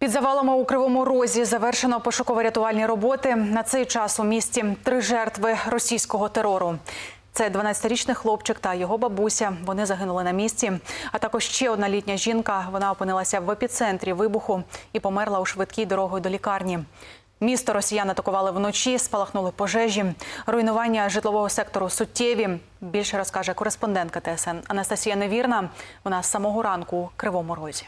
Під завалами у Кривому Розі завершено пошуково-рятувальні роботи. На цей час у місті три жертви російського терору. Це 12-річний хлопчик та його бабуся. Вони загинули на місці. А також ще одна літня жінка. Вона опинилася в епіцентрі вибуху і померла у швидкій дорогою до лікарні. Місто росіян атакували вночі, спалахнули пожежі. Руйнування житлового сектору суттєві. Більше розкаже кореспондентка ТСН Анастасія Невірна. Вона з самого ранку у Кривому Розі.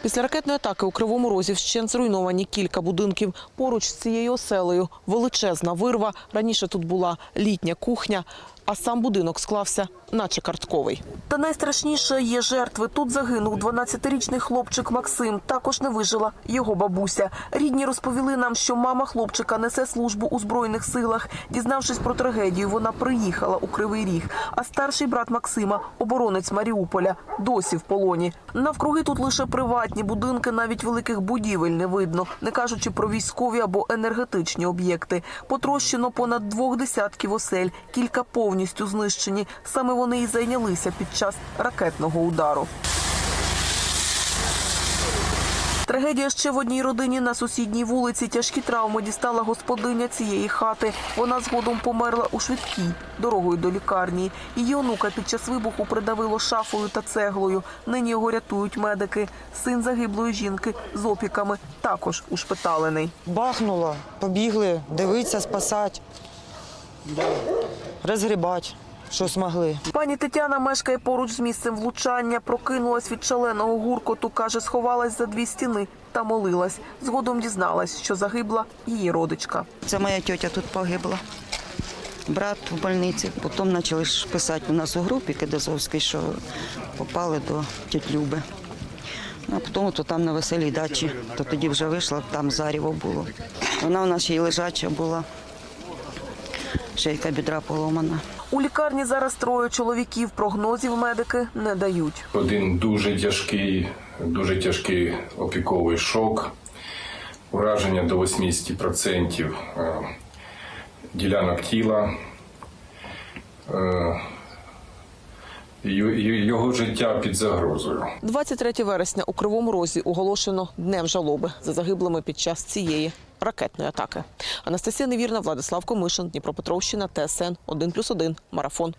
Після ракетної атаки у Кривому Розі вщен зруйновані кілька будинків. Поруч з цією оселею величезна вирва. Раніше тут була літня кухня, а сам будинок склався, наче картковий. Та найстрашніше є жертви. Тут загинув 12-річний хлопчик Максим. Також не вижила його бабуся. Рідні розповіли нам, що мама хлопчика несе службу у збройних силах. Дізнавшись про трагедію, вона приїхала у Кривий Ріг. А старший брат Максима, оборонець Маріуполя, досі в полоні. Навкруги тут лише приватні будинки, навіть великих будівель не видно, не кажучи про військові або енергетичні об'єкти. Потрощено понад двох десятків осель, кілька повністю знищені. Саме вони і зайнялися під час ракетного удару. Трагедія ще в одній родині на сусідній вулиці. Тяжкі травми дістала господиня цієї хати. Вона згодом померла у швидкій дорогою до лікарні. Її онука під час вибуху придавило шафою та цеглою. Нині його рятують медики. Син загиблої жінки з опіками також ушпиталений. Бахнуло, побігли, дивитися, спасати, розгрібати, що змогли. Пані Тетяна мешкає поруч з місцем влучання. Прокинулась від шаленого гуркоту. каже, сховалась за дві стіни та молилась. Згодом дізналась, що загибла її родичка. Це моя тьотя тут погибла. Брат в больниці. Потім почали писати у нас у групі Кедезовській, що попали до тіть Люби. А потім то там на веселій дачі, то тоді вже вийшла, там заріво було. Вона у нас ще й лежача була, шейка бідра поломана. У лікарні зараз троє чоловіків. Прогнозів медики не дають. Один дуже тяжкий, дуже тяжкий опіковий шок, ураження до 80% е, ділянок тіла. Його життя під загрозою. 23 вересня у Кривому Розі оголошено днем жалоби за загиблими під час цієї ракетної атаки. Анастасія Невірна, Владислав Комишин, Дніпропетровщина, ТСН 1+,1, Марафон.